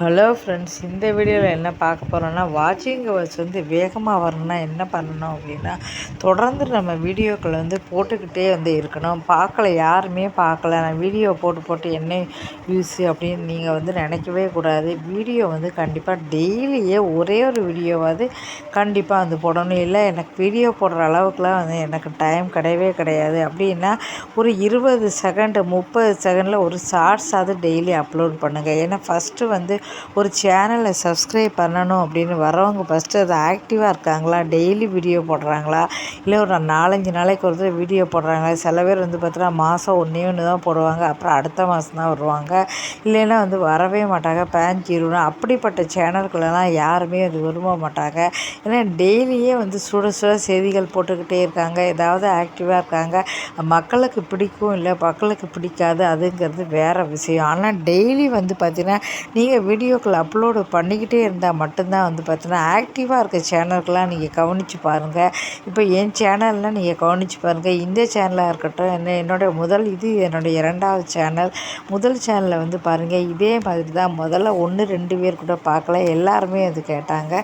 Hello friends இந்த வீடியோவில் என்ன பார்க்க போகிறோன்னா வாட்சிங் ஹவர்ஸ் வந்து வேகமாக வரணும்னா என்ன பண்ணணும் அப்படின்னா தொடர்ந்து நம்ம வீடியோக்களை வந்து போட்டுக்கிட்டே வந்து இருக்கணும். பார்க்கல யாருமே பார்க்கல. நான் வீடியோ போட்டு போட்டு என்ன யூஸ் அப்படின்னு நீங்கள் வந்து நினைக்கவே கூடாது. வீடியோ வந்து கண்டிப்பாக டெய்லியே ஒரே ஒரு வீடியோவாவது கண்டிப்பாக வந்து போடணும். இல்லை எனக்கு வீடியோ போடுற அளவுக்குலாம் வந்து எனக்கு டைம் கிடையவே கிடையாது. அப்படின்னா ஒரு இருபது செகண்டு முப்பது செகண்டில் ஒரு ஷார்ட்ஸாவது டெய்லி அப்லோட் பண்ணுங்கள் ஏன்னா ஃபஸ்ட்டு வந்து ஒரு சேனலை சப்ஸ்கிரைப் பண்ணணும் அப்படின்னு வரவங்க ஃபஸ்ட்டு அது ஆக்டிவாக இருக்காங்களா? டெய்லி வீடியோ போடுறாங்களா? இல்லை ஒரு நாலஞ்சு நாளைக்கு ஒரு தடவை வீடியோ போடுறாங்களா? சில பேர் வந்து பார்த்தோன்னா மாதம் ஒன்றே ஒன்று தான் போடுவாங்க. அப்புறம் அடுத்த மாதம் தான் வருவாங்க. இல்லைன்னா வந்து வரவே மாட்டாங்க. பேன் பேஞ்சிருன்னு அப்படிப்பட்ட சேனல்களெல்லாம் யாருமே அது விரும்ப மாட்டாங்க. ஏன்னா டெய்லியே வந்து சுட சுட செய்திகள் போட்டுக்கிட்டே இருக்காங்க. ஏதாவது ஆக்டிவாக இருக்காங்க. மக்களுக்கு பிடிக்கும் இல்லை மக்களுக்கு பிடிக்காது. அதுங்கிறது வேறு விஷயம். ஆனால் டெய்லி வந்து பார்த்திங்கன்னா நீங்கள் வீடியோக்கள் அப்லோடு பண்ணிக்கிட்டே இருந்தால் மட்டும்தான் வந்து பார்த்தீங்கன்னா ஆக்டிவாக இருக்க சேனல்கெலாம் நீங்கள் கவனித்து பாருங்கள் இப்போ என் சேனல்லாம் நீங்கள் கவனித்து பாருங்கள் இந்த சேனலாக இருக்கட்டும் என்ன என்னுடைய முதல் இது என்னுடைய இரண்டாவது சேனல். முதல் சேனலில் வந்து பாருங்கள் இதே மாதிரி தான் முதல்ல ஒன்று ரெண்டு பேர் கூட பார்க்கல. எல்லாருமே அது கேட்டாங்க.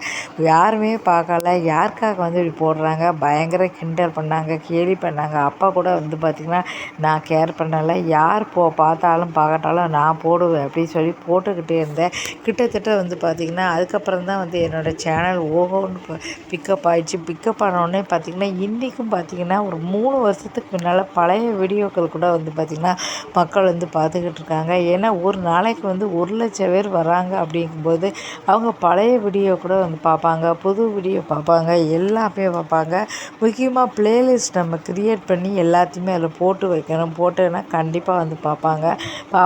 யாருமே பார்க்கல. யாருக்காக வந்து இப்படி போடுறாங்க? பயங்கர கிண்டல் பண்ணாங்க கேலி பண்ணாங்க. அப்பா கூட வந்து பார்த்திங்கன்னா நான் கேர் பண்ணலை. யார் போ பார்த்தாலும் பார்க்கட்டாலும் நான் போடுவேன் அப்படின்னு சொல்லி போட்டுக்கிட்டே இருந்தேன். கிட்டத்தட்ட வந்து பார்த்திங்கன்னா அதுக்கப்புறம் தான் வந்து என்னோடய சேனல் ஓஹோன்னு பிக்கப் ஆகிடுச்சு பிக்கப் ஆனோடனே பார்த்திங்கன்னா இன்றைக்கும் பார்த்திங்கன்னா ஒரு மூணு வருஷத்துக்கு முன்னால் பழைய வீடியோக்கள் கூட வந்து பார்த்திங்கன்னா மக்கள் வந்து பார்த்துக்கிட்டு இருக்காங்க. ஏன்னா ஒரு நாளைக்கு வந்து ஒரு லட்சம் பேர் வராங்க அப்படிங்கும்போது அவங்க பழைய வீடியோ கூட வந்து பார்ப்பாங்க புது வீடியோ பார்ப்பாங்க எல்லாமே பார்ப்பாங்க. முக்கியமாக பிளேலிஸ்ட் நம்ம க்ரியேட் பண்ணி எல்லாத்தையுமே அதில் போட்டு வைக்கணும். போட்டோன்னா கண்டிப்பாக வந்து பார்ப்பாங்க.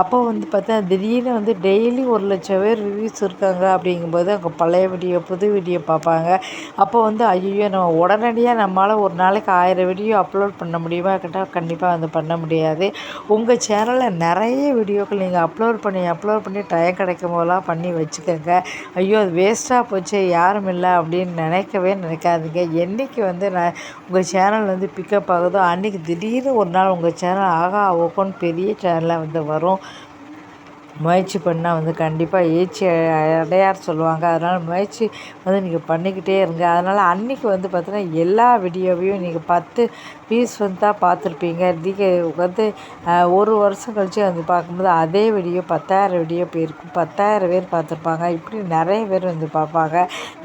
அப்போ வந்து பார்த்தா திடீர்னு வந்து டெய்லி ஒரு லட்சம் பேர் ரிவ்யூஸ் இருக்காங்க அப்படிங்கும்போது அங்கே பழைய வீடியோ புது வீடியோ பார்ப்பாங்க. அப்போ வந்து ஐயோ நம்ம உடனடியாக நம்மளால் ஒரு நாளைக்கு ஆயிரம் வீடியோ அப்லோட் பண்ண முடியுமா? கேட்டால் கண்டிப்பாக வந்து பண்ண முடியாது. உங்கள் சேனலில் நிறைய வீடியோக்கள் நீங்கள் அப்லோட் பண்ணி அப்லோட் பண்ணி டைம் கிடைக்கும் போதெல்லாம் பண்ணி வச்சுக்கோங்க. ஐயோ அது வேஸ்ட்டாக போச்சு யாரும் இல்லை அப்படின்னு நினைக்கவே நினைக்காதீங்க. என்றைக்கு வந்து நான் உங்கள் சேனல் வந்து பிக்கப் ஆகுதோ அன்றைக்கி திடீர்னு ஒரு நாள் உங்கள் சேனல் ஆகா ஓகோன்னு பெரிய சேனலாக வந்து வரும். முயற்சி பண்ணால் வந்து கண்டிப்பாக ஏச்சி அடையார் சொல்லுவாங்க. அதனால் முயற்சி வந்து நீங்கள் பண்ணிக்கிட்டே இருங்க. அதனால் அன்றைக்கி வந்து பார்த்தீங்கன்னா எல்லா வீடியோவையும் நீங்கள் பத்து பீஸ் வந்து தான் பார்த்துருப்பீங்க. நீங்கள் வந்து ஒரு வருஷம் கழித்து வந்து பார்க்கும்போது அதே வீடியோ பத்தாயிரம் வீடியோ போயிருக்கும் பத்தாயிரம் பேர் பார்த்துருப்பாங்க. இப்படி நிறைய பேர் வந்து பார்ப்பாங்க.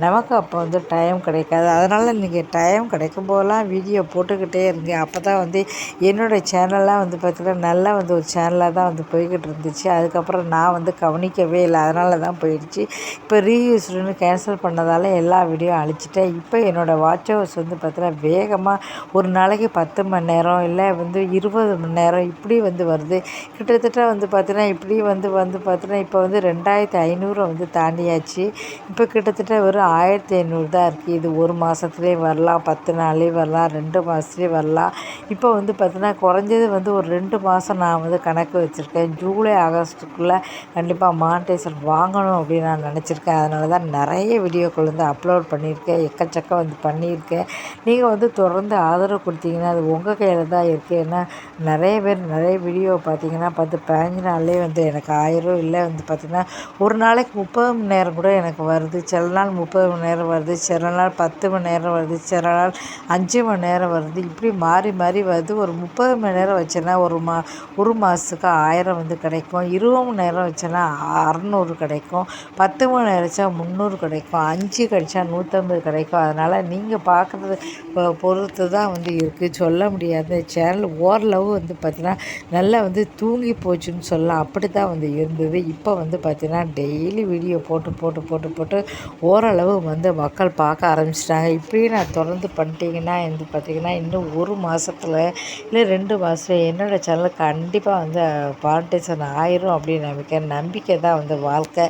நமக்கு அப்போ வந்து டைம் கிடைக்காது. அதனால் நீங்கள் டைம் கிடைக்கும் போதெல்லாம் வீடியோ போட்டுக்கிட்டே இருங்க. அப்போ தான் வந்து என்னோடய சேனல்லாம் வந்து பார்த்திங்கன்னா நல்லா வந்து ஒரு சேனலாக தான் வந்து போய்கிட்டு இருந்துச்சு. அதுக்கப்புறம் அப்புறம் நான் வந்து கவனிக்கவே இல்லை. அதனால தான் போயிடுச்சு. இப்போ ரீயூஸ்டுன்னு கேன்சல் பண்ணதால் எல்லா வீடியோ அழிச்சிட்டேன். இப்போ என்னோடய வாட்ச் ஹவர்ஸ் வந்து பார்த்தீங்கன்னா வேகமாக ஒரு நாளைக்கு பத்து மணி நேரம் இல்லை வந்து இருபது மணி நேரம் இப்படி வந்து வருது. கிட்டத்தட்ட வந்து பார்த்தீங்கன்னா இப்படி வந்து வந்து பார்த்தீங்கன்னா இப்போ வந்து ரெண்டாயிரத்தி ஐநூறு வந்து தாண்டியாச்சு. இப்போ கிட்டத்தட்ட ஒரு ஆயிரத்தி ஐநூறு தான் இருக்குது இது ஒரு மாதத்துலேயே வரலாம் பத்து நாள்லேயே வரலாம் ரெண்டு மாதத்துலேயே வரலாம். இப்போ வந்து பார்த்தீங்கன்னா குறைஞ்சது வந்து ஒரு ரெண்டு மாதம் நான் வந்து கணக்கு வச்சுருக்கேன். ஜூலை ஆகஸ்ட்டுக்குள்ளே சேனலில் கண்டிப்பாக மானிட்டேஷன் வாங்கணும் அப்படின்னு நான் நினச்சிருக்கேன். அதனால தான் நிறைய வீடியோக்கள் வந்து அப்லோட் பண்ணியிருக்கேன். எக்கச்சக்கம் வந்து பண்ணியிருக்கேன். நீங்கள் வந்து தொடர்ந்து ஆதரவு கொடுத்தீங்கன்னா அது உங்கள் கையில் தான் இருக்குது ஏன்னா நிறைய பேர் நிறைய வீடியோ பார்த்தீங்கன்னா பத்து பதினஞ்சு நாள்லேயே வந்து எனக்கு ஆயிரம் இல்லை வந்து பார்த்திங்கன்னா ஒரு நாளைக்கு முப்பது மணி நேரம் கூட எனக்கு வருது. சில நாள் முப்பது மணி நேரம் வருது சில நாள் பத்து மணி நேரம் வருது சில நாள் அஞ்சு மணி நேரம் வருது. இப்படி மாறி மாறி வருது. ஒரு முப்பது மணி நேரம் வச்சேன்னா ஒரு மா ஒரு மாதத்துக்கு ஆயிரம் வந்து கிடைக்கும். இருபது மணி நேரம் வச்சோன்னா அறநூறு கிடைக்கும். பத்து மணி நேரம் வச்சா முந்நூறு கிடைக்கும். அஞ்சு கிடைச்சா நூற்றம்பது கிடைக்கும். அதனால் நீங்கள் பார்க்குறது பொறுத்து தான் வந்து இருக்குது சொல்ல முடியாது. சேனல் ஓரளவு வந்து பார்த்திங்கன்னா நல்லா வந்து தூங்கி போச்சுன்னு சொல்லலாம். அப்படி தான் வந்து இருந்தது. இப்போ வந்து பார்த்திங்கன்னா டெய்லி வீடியோ போட்டு போட்டு போட்டு போட்டு ஓரளவு வந்து மக்கள் பார்க்க ஆரம்பிச்சிட்டாங்க. இப்படியே நான் தொடர்ந்து பண்ணிட்டீங்கன்னா வந்து பார்த்திங்கன்னா இன்னும் ஒரு மாதத்தில் இல்லை ரெண்டு மாதத்துல என்னோடய சேனல் கண்டிப்பாக வந்து மானிட்டைசேஷன் ஆயிரும் அப்படின்னு நம்பிக்கை நம்பிக்கை தான் வந்து வாழ்க்கை.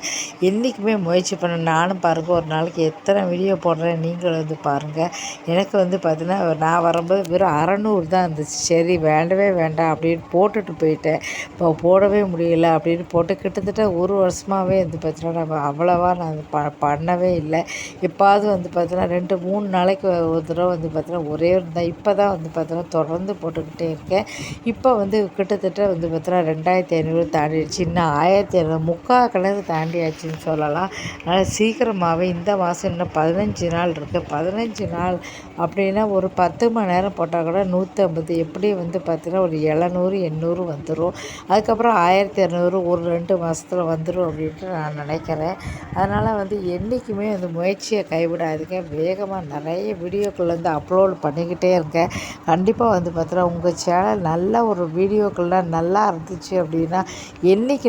என்றைக்குமே முயற்சி பண்ண நானும் பாருங்கள் ஒரு நாளைக்கு எத்தனை வீடியோ போடுறேன் நீங்களும் வந்து பாருங்கள் எனக்கு வந்து பார்த்தீங்கன்னா நான் வரும்போது வெறும் அறநூறு தான் இருந்துச்சு. சரி வேண்டவே வேண்டாம் அப்படின்னு போட்டுட்டு போயிட்டேன். இப்போ போடவே முடியல அப்படின்னு போட்டு கிட்டத்தட்ட ஒரு வருஷமாகவே வந்து பார்த்தீங்கன்னா நம்ம அவ்வளோவா நான் ப பண்ணவே இல்லை. எப்பாவது வந்து பார்த்தீங்கன்னா ரெண்டு மூணு நாளைக்கு ஒரு தடவை வந்து பார்த்தீங்கன்னா ஒரே இருந்தால் இப்போ தான் வந்து பார்த்தீங்கன்னா தொடர்ந்து போட்டுக்கிட்டே இருக்கேன். இப்போ வந்து கிட்டத்தட்ட வந்து பார்த்தீங்கன்னா ரெண்டாயிரத்தி ஐநூறு தாண்டிடுச்சு. இன்னும் ஆயிரத்தி இரநூறு முக்கால் கிணறு தாண்டியாச்சுன்னு சொல்லலாம். அதனால் சீக்கிரமாகவே இந்த மாதம் இன்னும் பதினஞ்சு நாள் இருக்குது பதினஞ்சு நாள் அப்படின்னா ஒரு பத்து மணி நேரம் போட்டால் கூட நூற்றம்பது. எப்படி வந்து பார்த்திங்கன்னா ஒரு எழுநூறு எண்ணூறு வந்துடும். அதுக்கப்புறம் ஆயிரத்தி இரநூறு ஒரு ரெண்டு மாதத்துல வந்துடும் அப்படின்ட்டு நான் நினைக்கிறேன். அதனால் வந்து என்றைக்குமே அந்த முயற்சியை கைவிடாதீங்க. வேகமாக நிறைய வீடியோக்கள் வந்து அப்லோட் பண்ணிக்கிட்டே இருக்கேன் கண்டிப்பாக வந்து பார்த்தீங்கன்னா உங்கள் சேனல் நல்ல ஒரு வீடியோக்கள்லாம் நல்லா இருந்துச்சு அப்படின்னா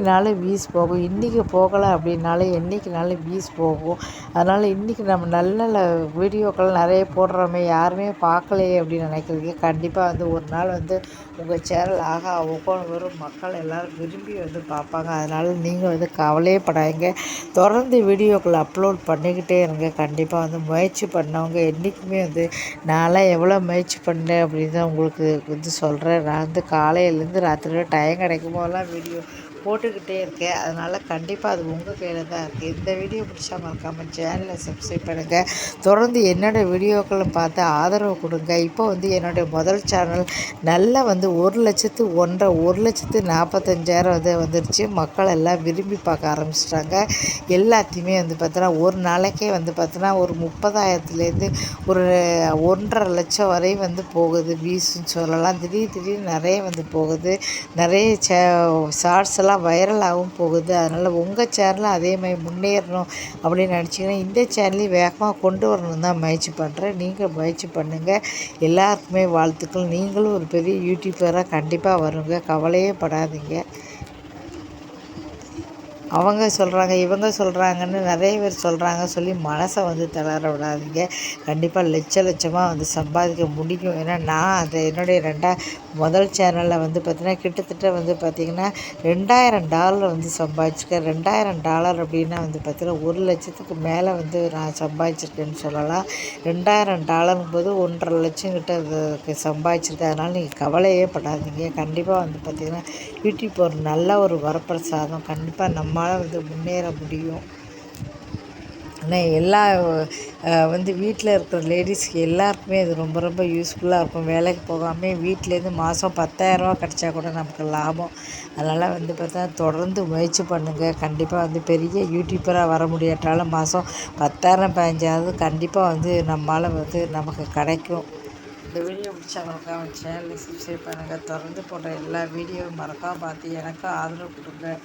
என்றைக்குனாலும் வீஸ் போகும். இன்றைக்கி போகலை அப்படின்னாலும் என்றைக்குனாலும் வீஸ் போகும். அதனால் இன்றைக்கி நம்ம நல்ல நல்ல வீடியோக்கள் நிறைய போடுறோமே யாருமே பார்க்கலையே அப்படின்னு நினைக்கிறீங்க. கண்டிப்பாக வந்து ஒரு நாள் வந்து உங்கள் சேனல் ஆகா ஒவ்வொரு வரும் மக்கள் எல்லோரும் விரும்பி வந்து பார்ப்பாங்க. அதனால் நீங்கள் வந்து கவலையே படாதீங்க. தொடர்ந்து வீடியோக்கள் அப்லோட் பண்ணிக்கிட்டே இருங்க. கண்டிப்பாக வந்து முயற்சி பண்ணவங்க என்றைக்குமே வந்து நான்லாம் எவ்வளோ முயற்சி பண்ணேன் அப்படின்னு தான் உங்களுக்கு வந்து சொல்கிறேன் நான் வந்து காலையிலேருந்து ராத்திரி டைம் கிடைக்கும் போதெல்லாம் வீடியோ போட்டுக்கிட்டே இருக்கேன். அதனால் கண்டிப்பாக அது உங்கள் கையில் தான் இருக்குது இந்த வீடியோ பிடிச்சா மறக்காமல் சேனலை சப்ஸ்கிரைப் பண்ணுங்கள் தொடர்ந்து என்னோடய வீடியோக்களும் பார்த்து ஆதரவு கொடுங்க. இப்போ வந்து என்னுடைய முதல் சேனல் நல்லா வந்து ஒரு லட்சத்து ஒன்றரை ஒரு லட்சத்து நாற்பத்தஞ்சாயிரம் வந்து வந்துருச்சு. மக்கள் எல்லாம் விரும்பி பார்க்க ஆரம்பிச்சிட்டாங்க. எல்லாத்தையுமே வந்து பார்த்தோன்னா ஒரு நாளைக்கே வந்து பார்த்தோன்னா ஒரு முப்பதாயிரத்துலேருந்து ஒரு ஒன்றரை லட்சம் வரை வந்து போகுது. வியூஸ்ன்னு சொல்லலாம். திடீர் திடீர்னு நிறைய வந்து போகுது. நிறைய சே ஷார்ட்ஸ் எல்லாம் வைரலாகவும் போகுது. அதனால் உங்கள் சேனலும் அதே மாதிரி முன்னேறணும் அப்படின்னு நினச்சிங்கன்னா இந்த சேனலையும் வேகமாக கொண்டு வரணும் தான் முயற்சி பண்ணுறேன் நீங்கள் முயற்சி பண்ணுங்கள் எல்லாருக்குமே வாழ்த்துக்கள். நீங்களும் ஒரு பெரிய யூடியூபராக கண்டிப்பாக வருங்க. கவலையே படாதீங்க. அவங்க சொல்கிறாங்க இவங்க சொல்கிறாங்கன்னு நிறைய பேர் சொல்கிறாங்க சொல்லி மனசை வந்து தளர விடாதீங்க. கண்டிப்பாக லட்ச லட்சமாக வந்து சம்பாதிக்க முடியும். ஏன்னா நான் அதை என்னுடைய ரெண்டாக முதல் சேனலில் வந்து பார்த்திங்கன்னா கிட்டத்தட்ட வந்து பார்த்திங்கன்னா ரெண்டாயிரம் டாலர் வந்து சம்பாதிச்சிருக்கேன் ரெண்டாயிரம் டாலர் அப்படின்னா வந்து பார்த்திங்கன்னா ஒரு லட்சத்துக்கு மேலே வந்து நான் சம்பாதிச்சிருக்கேன்னு சொல்லலாம். ரெண்டாயிரம் டாலருங்கும் போது ஒன்றரை லட்சம் கிட்ட சம்பாதிச்சிருக்கேன் அதனால் நீங்கள் கவலையே படாதீங்க. கண்டிப்பாக வந்து பார்த்திங்கன்னா யூடியூப் ஒரு நல்ல ஒரு வரப்பிரசாதம். கண்டிப்பாக நம்மளால் வந்து முன்னேற முடியும். ஆனால் எல்லா வந்து வீட்டில் இருக்கிற லேடிஸ்க்கு எல்லாருக்குமே இது ரொம்ப ரொம்ப யூஸ்ஃபுல்லாக இருக்கும். வேலைக்கு போகாமல் வீட்டிலேருந்து மாதம் பத்தாயிரரூவா கிடச்சா கூட நமக்கு லாபம். அதனால் வந்து பார்த்தா தொடர்ந்து முயற்சி பண்ணுங்கள் கண்டிப்பாக வந்து பெரிய யூடியூப்பராக வர முடியாட்டாலும் மாதம் பத்தாயிரம் பதினஞ்சாவது கண்டிப்பாக வந்து நம்மளால் வந்து நமக்கு கிடைக்கும். இந்த வீடியோ பிடிச்சவங்களுக்கு அவன் சேனலை சப்ஸ்கிரைப் பண்ணுங்கள் தொடர்ந்து போடுற எல்லா வீடியோவும் மறக்காமல் பார்த்து எனக்கும் ஆதரவு கொடுங்க.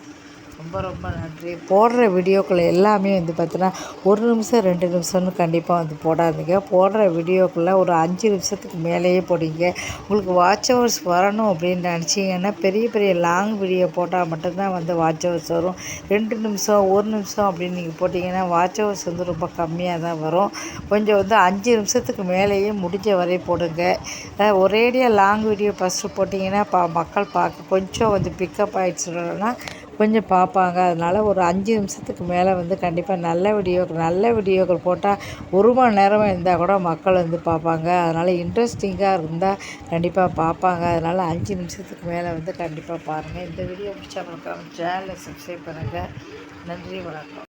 ரொம்ப ரொம்ப நன்றி. போடுற வீடியோக்கள் எல்லாமே வந்து பார்த்தீங்கன்னா ஒரு நிமிஷம் ரெண்டு நிமிஷம்னு கண்டிப்பாக வந்து போடாதீங்க. போடுற வீடியோக்குள்ளே ஒரு அஞ்சு நிமிஷத்துக்கு மேலேயே போடுங்க. உங்களுக்கு வாட்ச் ஹவர்ஸ் வரணும் அப்படின்னு நினச்சிங்கன்னா பெரிய பெரிய லாங் வீடியோ போட்டால் மட்டும்தான் வந்து வாட்ச் ஹவர்ஸ் வரும். ரெண்டு நிமிஷம் ஒரு நிமிஷம் அப்படின்னு நீங்கள் போட்டிங்கன்னா வாட்ச் ஹவர்ஸ் வந்து ரொம்ப கம்மியாக தான் வரும். கொஞ்சம் வந்து அஞ்சு நிமிஷத்துக்கு மேலேயே முடிஞ்ச வரை போடுங்க. ஒரேடியாக லாங் வீடியோ ஃபஸ்ட்டு போட்டிங்கன்னா பா மக்கள் பார்க்க கொஞ்சம் வந்து பிக்கப் ஆகிடுச்சுன்னா கொஞ்சம் பார்ப்பாங்க. அதனால் ஒரு அஞ்சு நிமிஷத்துக்கு மேலே வந்து கண்டிப்பாக நல்ல வீடியோக்கள் நல்ல வீடியோக்கள் போட்டால் ஒரு மணி நேரம் இருந்தால் கூட மக்கள் வந்து பார்ப்பாங்க. அதனால் இன்ட்ரெஸ்டிங்காக இருந்தால் கண்டிப்பாக பார்ப்பாங்க. அதனால் அஞ்சு நிமிஷத்துக்கு மேலே வந்து கண்டிப்பாக பாருங்கள் இந்த வீடியோ பிடிச்சா மறக்காமல் சேனலை சப்ஸ்கிரைப் பண்ணுங்கள் நன்றி வணக்கம்.